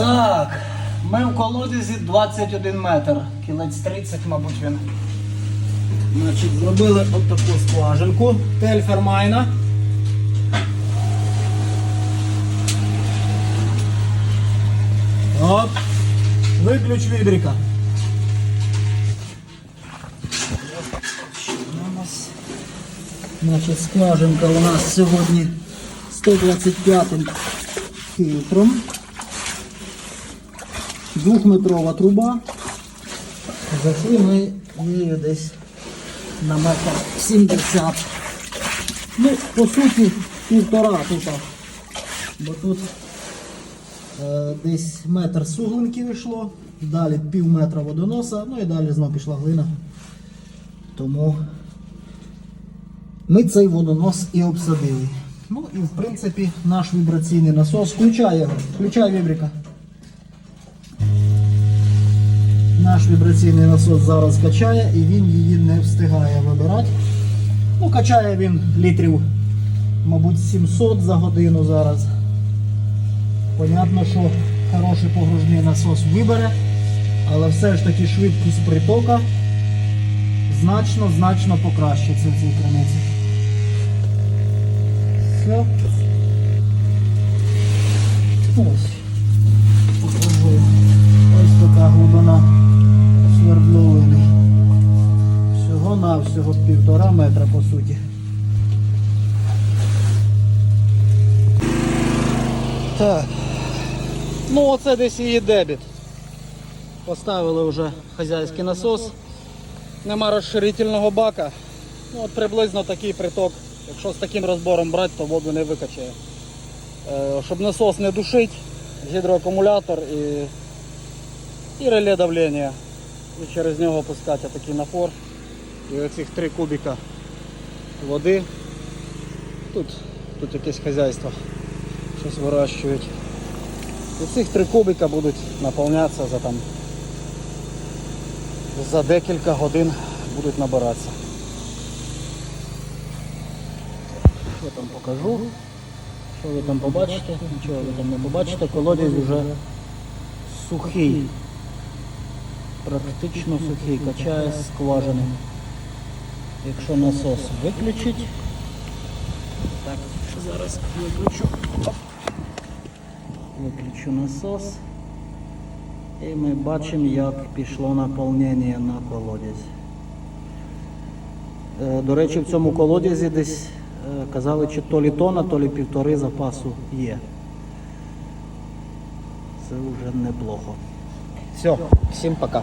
Так, ми в колодязі 21 метр. Кілець 30, мабуть, він. Значить, зробили от таку скважинку Тельфермайна. Оп. Виключ відріка. Значить, скважинка у нас сьогодні 125 фільтром. Двохметрова труба. Зайшли ми її десь на метр 70. Ну, по суті, півтора тут. Бо тут е, десь метр суглинки вийшло, далі пів метра водоноса, ну і далі знову пішла глина. Тому ми цей водонос і обсадили. Ну і в принципі наш вібраційний насос. Включай його, включай вібрика. Наш вібраційний насос зараз качає і він її не встигає вибирати. Ну, качає він літрів, мабуть, 700 за годину зараз. Понятно, що хороший погружний насос вибере, але все ж таки швидкість притока значно, значно покращиться в цій криниці. Все. Ось. Всього-навсього півтора метра по суті. Так. Ну оце десь її дебіт. Поставили вже хазяйський насос. Нема розширительного бака. Ну, от приблизно такий приток. Якщо з таким розбором брати, то воду не викачає. Е, щоб насос не душить, гідроакумулятор і, і реле давлення. І через нього пускати такий напор. І оцих три кубика води. Тут, тут якесь хазяйство. Щось вирощують. І цих три кубика будуть наповнятися за там за декілька годин будуть набиратися. Що там покажу? Що ви там побачите? Нічого ви там не побачите, колодязь вже сухий. Практично сухий, качає скважини. Якщо насос виключить, так, зараз виключу. Виключу насос. І ми бачимо, як пішло наповнення на колодязь. Е, До речі, в цьому колодязі десь е, казали, чи то лі тона, то лі півтори запасу є. Це вже неплохо. Все, всім пока.